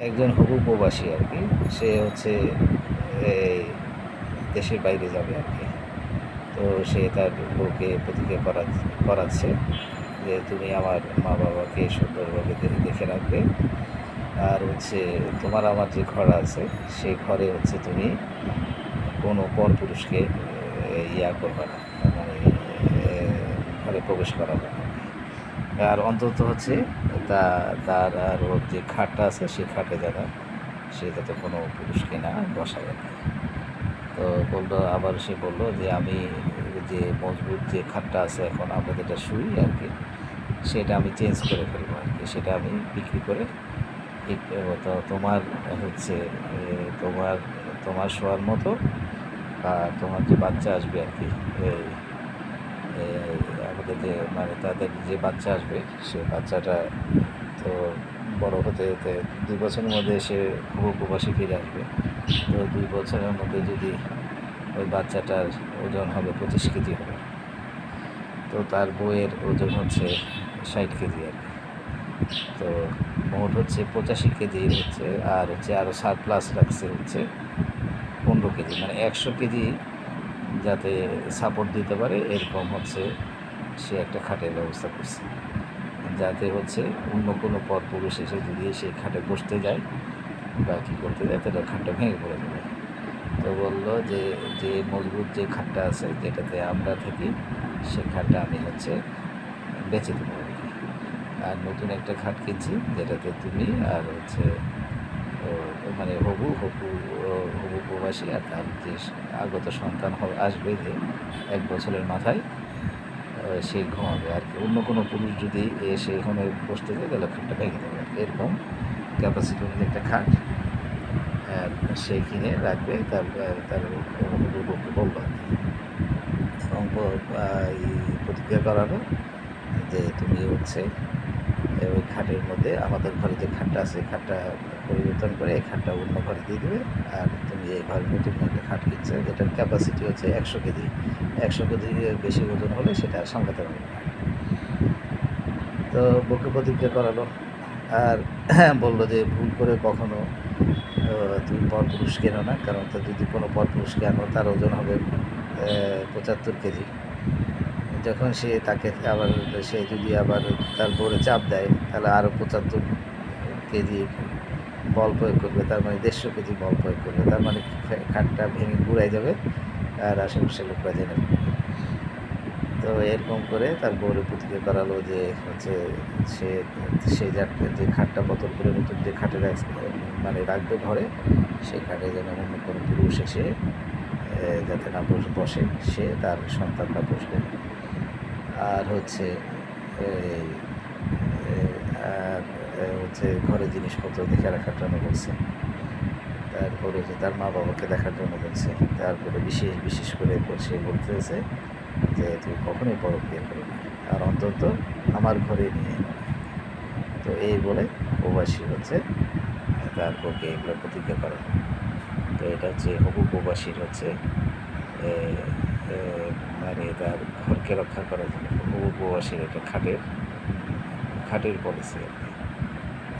একজন হবু প্রবাসী আর কি সে হচ্ছে দেশের বাইরে যাবে আর কি। তো সে তার বউকে প্রতিজ্ঞা করা করাচ্ছে যে তুমি আমার মা বাবাকে সুন্দরভাবে দেখে রাখবে। আর হচ্ছে তোমার আমার যে ঘর আছে সেই ঘরে হচ্ছে তুমি কোনো পরপুরুষকে আহ, ইয়া করবে না মানে ঘরে প্রবেশ করাবে না। আর অন্তত হচ্ছে তা, তার আর ওর যে খাটটা আছে সেই খাটে যারা সে যাতে কোনো পুরুষকে না আর কি। তো বলল, আবার সে বলল যে, আমি যে মজবুত যে খাটটা আছে এখন, আমরা যেটা শুই আর কি সেটা আমি চেঞ্জ করে ফেলব আর কি সেটা আমি বিক্রি করে তো তোমার হচ্ছে তোমার তোমার শোয়ার মতো তোমার যে বাচ্চা আসবে আর কি যে মানে তাদের যে বাচ্চা আসবে, সে বাচ্চাটা তো বড় হতে হতে দুই বছরের মধ্যে সে খুব প্রবাসী ফিরে আসবে। তো দুই বছরের মধ্যে যদি ওই বাচ্চাটার ওজন হবে পঁচিশ কেজি হবে, তো তার বইয়ের ওজন হচ্ছে ষাট কেজি আর তো মোট হচ্ছে পঁচাশি কেজি হচ্ছে, আর হচ্ছে আরও সাত প্লাস রাখছে হচ্ছে পনেরো কেজি। মানে একশো কেজি যাতে সাপোর্ট দিতে পারে, এরকম হচ্ছে সে একটা খাটের ব্যবস্থা করছে যাতে হচ্ছে অন্য কোনো পর পুরুষ এসে যদি সেই খাটে বসতে যায় বা কী করতে যায়, তাহলে খাটটা ভেঙে পড়ে যাবে তো বলল যে যে মজবুত যে খাটটা আছে, যেটাতে আমরা থাকি, সে খাটটা আমি হচ্ছে বেচে দেবো আর কি। আর নতুন একটা খাট কিনছি, যেটাতে তুমি আর হচ্ছে মানে হবু হবু হবু প্রবাসী আর তার যে আগত সন্তান আসবে যে এক বছরের মাথায় সে ঘুমাবে। আর কি, অন্য কোনো পুরুষ যদি এসে এখানে বসতে যায়, তাহলে খাটটা ভেঙে দেবে। এরকম ক্যাপাসিটি অনুযায়ী একটা খাট সে কিনে রাখবে তার তার বউকে আর কি প্রতিক্রিয়া করানো যে তুমি হচ্ছে ওই খাটের মধ্যে আমাদের ঘরে যে খাটটা আছে, খাটটা পরিবর্তন করে এই খাটটা অন্য ঘরে দিয়ে দেবে। আর তুমি এই ঘরে নতুন একটা খাট কিনছে, যেটার ক্যাপাসিটি হচ্ছে একশো কেজি। একশো কেজি বেশি ওজন হলে সেটা আর সামলাতে পারবে না। তো বুকে প্রতিক্রিয়া করালো। আর বলল যে ভুল করে কখনো তুমি পরপুরুষ কেনো না? কারণ তো যদি কোনো পরপুরুষকে আনো তার ওজন হবে পঁচাত্তর কেজি। যখন সে তাকে আবার, সে যদি আবার তার বউরে চাপ দেয়, তাহলে আরও পঁচাত্তর কেজি বল প্রয়োগ করবে, তার মানে দেড়শো কেজি বল প্রয়োগ করবে, তার মানে খাটটা ভেঙে গুড়াই যাবে আর আশেপাশে লোকরা জেনে তো এরকম করে তার বউরে প্রতিক্রিয়া করালো যে হচ্ছে সে সে যার যে খাটটা বদল করে নতুন যে খাটে মানে রাখবে ঘরে সেই খাটে যেন অন্য কোনো পুরুষ এসে যাতে না বস- সে তার সন্তানটা বসবে। আর হচ্ছে হচ্ছে ঘরে জিনিসপত্র দেখে রাখার জন্য বলছে। তারপরে যে তার মা বাবাকে দেখার জন্য বলছে। তারপরে বিশেষ বিশেষ করে সে বলতেছে যে তুই কখনোই বড় বিয়ে করবি না। আর অন্তত আমার ঘরে নিয়ে তো এই বলে প্রবাসী হচ্ছে, তার পক্ষে এগুলো প্রতিজ্ঞা করে তো এটা হচ্ছে হবু প্রবাসীর হচ্ছে মানে তার ঘরকে রক্ষা করার জন্য। হবু প্রবাসীর একটা খাটের খাটের পলিসি আর কি।